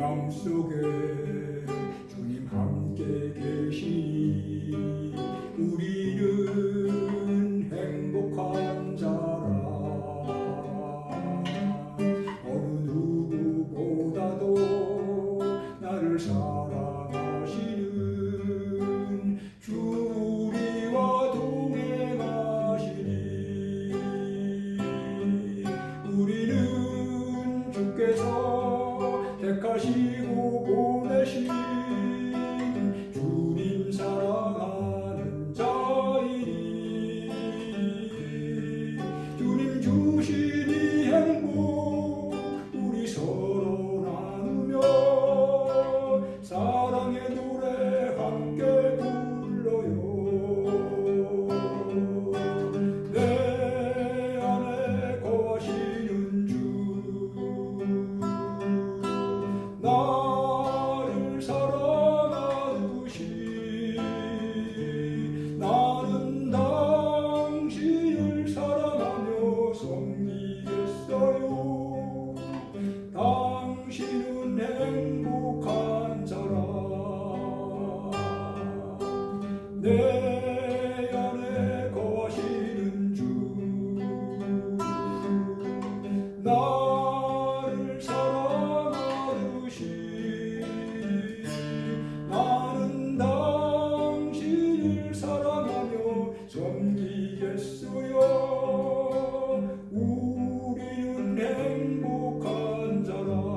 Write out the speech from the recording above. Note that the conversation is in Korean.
희망 속에 주님 함께 계시니 우리는 행복한 자라. 어느 누구보다도 나를 사랑 주님 내 안에 거하시는 주 나를 사랑하듯이 나는 당신을 사랑하며 섬기겠어요. 우리는 행복한 자라